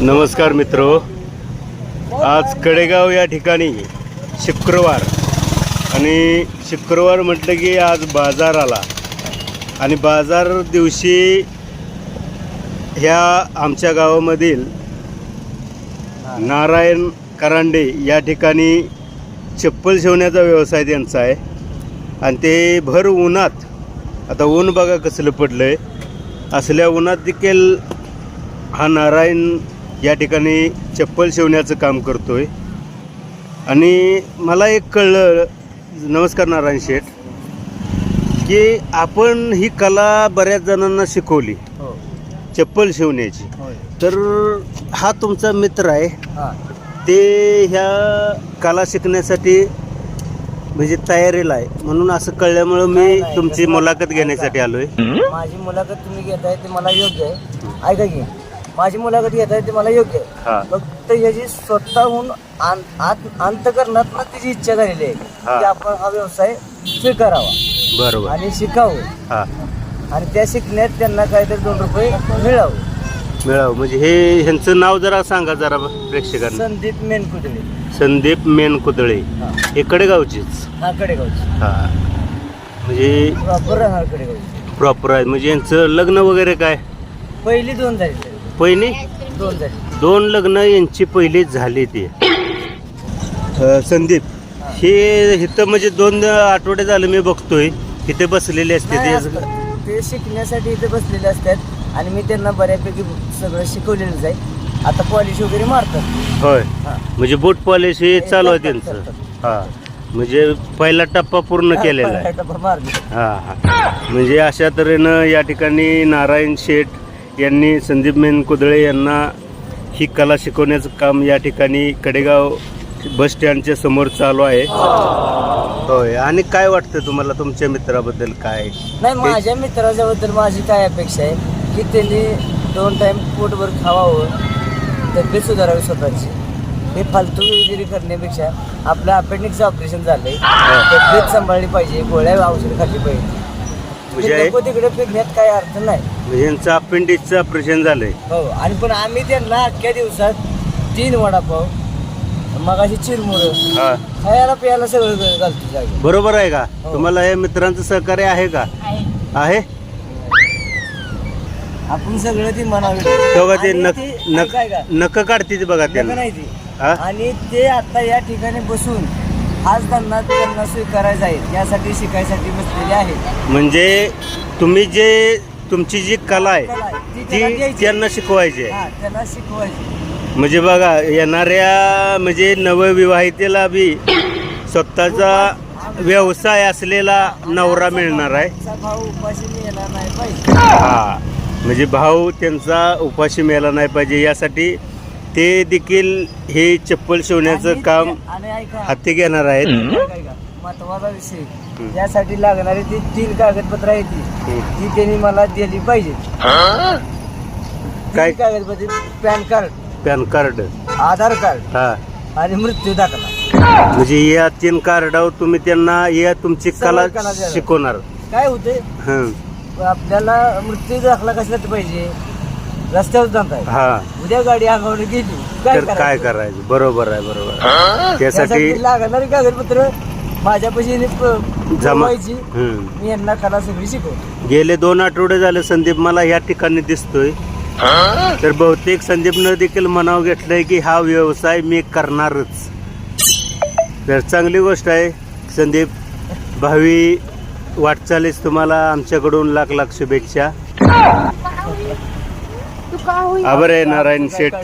नमस्कार मित्र. आज कडेगाव या ठिकाणी शुक्रवार आणि शुक्रवार म्हटलं की आज बाजार आला. आणि बाजार दिवशी ह्या आमच्या गावामधील नारायण करांडे या ठिकाणी चप्पल शिवण्याचा व्यवसाय त्यांचा आहे. आणि ते भर उन्हात आता ऊन बघा कसलं पडलं आहे असल्या उन्हात देखील हा नारायण या ठिकाणी चप्पल शिवण्याचं काम करतोय. आणि मला एक कळलं नमस्कार नारायण शेठ की आपण ही कला बऱ्याच जणांना शिकवली. हो. चप्पल शिवण्याची. तर हा तुमचा मित्र आहे. ते ह्या कला शिकण्यासाठी म्हणजे तयारीला आहे. म्हणून असं कळल्यामुळं मी तुमची मुलाखत घेण्यासाठी आलोय. माझी मुलाखत तुम्ही घेताय ते मला योग्य आहे. ऐका की. माझी मुलाखत घेताय ते मला योग्य आहे. हा. फक्त याची स्वतःहून आन- आत- अंतकरणात तिची इच्छा झालेली आहे हा. की आपण हा व्यवसाय स्वीकारावा बरोबर. आणि शिकावं. हा. आणि त्या शिकण्यात त्यांना काहीतरी दोन रुपये मिळावं. मिळावं. म्हणजे हे ह्यांचं नाव जरा सांगा जरा प्रेक्षकांना. संदीप मेनकुटले संदीप मेन कुदळे हा. हे कडेगावचीच? हा कडेगावची. हा. म्हणजे प्रॉपर हा कडेगावची. प्रॉपर आहे. म्हणजे यांचं लग्न वगैरे काय? पहिली दोन झाली पहिली? दोन झाली दोन लग्न यांची पहिली झाली ती. अ, संदीप. हे इथं म्हणजे दोन आठवडे झालं मी बघतोय. इथे बसलेले असते नाही ते. शिकण्यासाठी इथे बसलेले असतात आणि मी त्यांना बऱ्यापैकी सगळं शिकवलेलंच आहे आता पॉलिश वगैरे मारतात. होय. हा. म्हणजे बूट पॉलिश हे चालू आहे त्यांचं. हा. म्हणजे पहिला टप्पा पूर्ण केलेला आहे. हा हा. म्हणजे अशा तऱ्हेनं या ठिकाणी नारायण शेठ यांनी संदीप मेन कुदळे यांना ही कला शिकवण्याचं काम या ठिकाणी कडेगाव बस स्टँडच्या समोर चालू आहे. होय आणि काय वाटतं तुम्हाला तुमच्या मित्राबद्दल काय? नाही माझ्या मित्राच्या बद्दल माझी काय अपेक्षा आहे की त्यांनी दोन टाइम पोटभर खावावं तब्येत सुधारावी स्वतःची. हे फालतू वगैरे करण्यापेक्षा आपलं अपेंडिक्सचं ऑपरेशन झालंय तब्येत सांभाळली पाहिजे गोळ्या औषध खाल्ली पाहिजे. म्हणजे तिकडे फिरण्यात काही अर्थ नाही. यांचं अपेंडिक्सचं ऑपरेशन झालंय. हो आणि पण आम्ही त्यांना अख्ख्या दिवसात तीन वडापाव मगाशी चिरमुरं हा. खायला प्यायला सगळं घालतो जागी. बरोबर आहे का? हो. तुम्हाला हे मित्रांचं सहकार्य आहे का? आहे. आपण सगळं ती म्हणावी. तेव्हा ते आणि नक ते- नक ऐका, ऐका. नक काढते ते बघा त्यांना. नाही ती. हा? आणि ते आता या ठिकाणी बसून आज त्यांना त्यांना स्वीकारायचं आहे. यासाठी शिकायसाठी बसलेले आहेत. म्हणजे तुम्ही जे तुमची जी कला आहे ती. त्यांना शिकवायची आहे. हा त्यांना शिकवायची. म्हणजे बघा येणाऱ्या म्हणजे नवविवाहितेला बी स्वतःचा व्यवसाय असलेला नवरा मिळणार आहे. आमचा भाऊ उपाशी येणार नाही पाहिजे. हा म्हणजे भाऊ त्यांचा उपाशी मेला नाही पाहिजे. यासाठी ते देखील हे चप्पल शिवण्याचं आणि काम ते- आणि ऐका. हाती घेणार आहेत. ऐका, ऐका. महत्त्वाचा विषय. यासाठी लागणारी ती तीन कागदपत्र आहेत ती. ती त्यांनी मला दिली पाहिजे. काय? कागदपत्र PAN card. PAN card. Aadhaar card. हा. आणि मृत्यू दाखला. म्हणजे या तीन कार्डावर तुम्ही त्यांना या तुमची कला सगळं कला द्यायला. शिकवणार. काय होते हं. आपल्याला मृत्यू दाखला कशात पाहिजे? रस्त्यावर जात आहे. हा. उद्या गाडी आगावली गेली काय तर काय करायचं? करायचं? बरोबर आहे बरोबर आहे. त्यासाठी त्यासाठी लागणारी कागदपत्र माझ्यापाशी यांनी प- जमा पुरवायची. हं. मी यांना कला सगळी शिकवतो. गेले दोन आठवडे झाले संदीप मला या ठिकाणी दिसतोय. तर बहुतेक संदीपनं देखील मनाव घेतलंय की हा व्यवसाय मी करणारच. तर चांगली गोष्ट आहे संदीप भावी वाटचालीस तुम्हाला आमच्याकडून लाख लाख शुभेच्छा. आभार आहे नारायण शेठ.